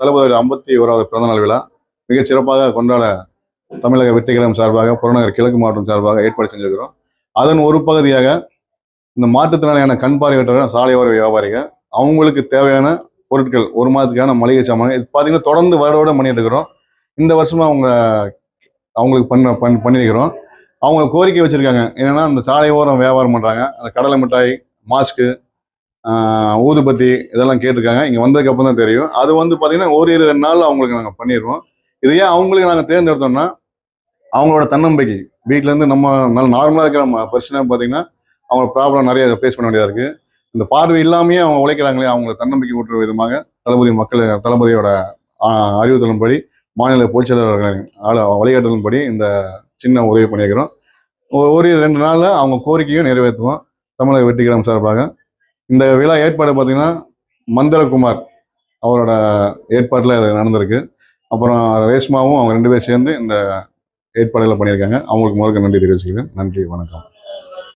தளபதி ஐம்பத்தி ஓராவது பிறந்தநாள் விழா. மிகச் சிறப்பாக கொண்டாட தமிழக வெற்றிக்கழகம் சார்பாக புறநகர் கிழக்கு மாவட்டம் சார்பாக ஏற்பாடு செஞ்சிருக்கிறோம். அதன் ஒரு பகுதியாக இந்த மாற்றுத்திறனாளியான கண் பார்வையற்ற சாலையோர வியாபாரிகள் அவங்களுக்கு தேவையான பொருட்கள் ஒரு மாதத்துக்கான மளிகை சாமான் இது பார்த்தீங்கன்னா தொடர்ந்து வருடோட பண்ணிட்டு இருக்கிறோம். இந்த வருஷமா அவங்க அவங்களுக்கு பண்ண பண் பண்ணியிருக்கிறோம் அவங்க கோரிக்கை வச்சிருக்காங்க. என்னன்னா இந்த சாலை ஓரம் வியாபாரம் பண்ணுறாங்க அந்த கடலை மிட்டாய் மாஸ்க்கு ஊதுபத்தி இதெல்லாம் கேட்டிருக்காங்க. இங்கே வந்ததுக்கு அப்புறம் தான் தெரியும். அது வந்து பார்த்தீங்கன்னா ஒரு இரு ரெண்டு நாள் அவங்களுக்கு நாங்கள் பண்ணிடுவோம் இது ஏன் அவங்களுக்கு நாங்கள் தேர்ந்தெடுத்தோம்னா அவங்களோட தன்னம்பிக்கை. வீட்டிலேருந்து நம்ம நல்ல நார்மலாக இருக்கிற ம- பிரச்சனை பார்த்தீங்கன்னா அவங்க ப்ராப்ளம் நிறைய ஃபேஸ் பண்ண வேண்டியதாக இருக்குது இந்த பார்வை இல்லாமையே அவங்க உழைக்கிறாங்களே அவங்களை தன்னம்பிக்கை ஊட்டுற விதமாக தளபதி மக்கள் தளபதியோட ஆஹ், அறிவுறுத்தலின்படி மாநில பொதுச் செயலாளர்களின் ஆள- வழிகாட்டுதலின்படி இந்த சின்ன உதவி பண்ணியிருக்கிறோம். ஒரு ரெண்டு நாளில் அவங்க கோரிக்கையும் நிறைவேற்றுவோம். தமிழக வெற்றிக்கிழமை சார்பாக. இந்த விழா ஏற்பாடு பார்த்தீங்கன்னா மந்திரகுமார் அவரோட ஏற்பாட்டில் இது நடந்திருக்கு. அப்புறம் ரேஷ்மாவும் அவங்க ரெண்டு பேரும் சேர்ந்து இந்த ஏற்பாடுகளை பண்ணியிருக்காங்க. அவங்களுக்கு முதல்ல நன்றி தெரிவிச்சுக்கிறேன். நன்றி வணக்கம்.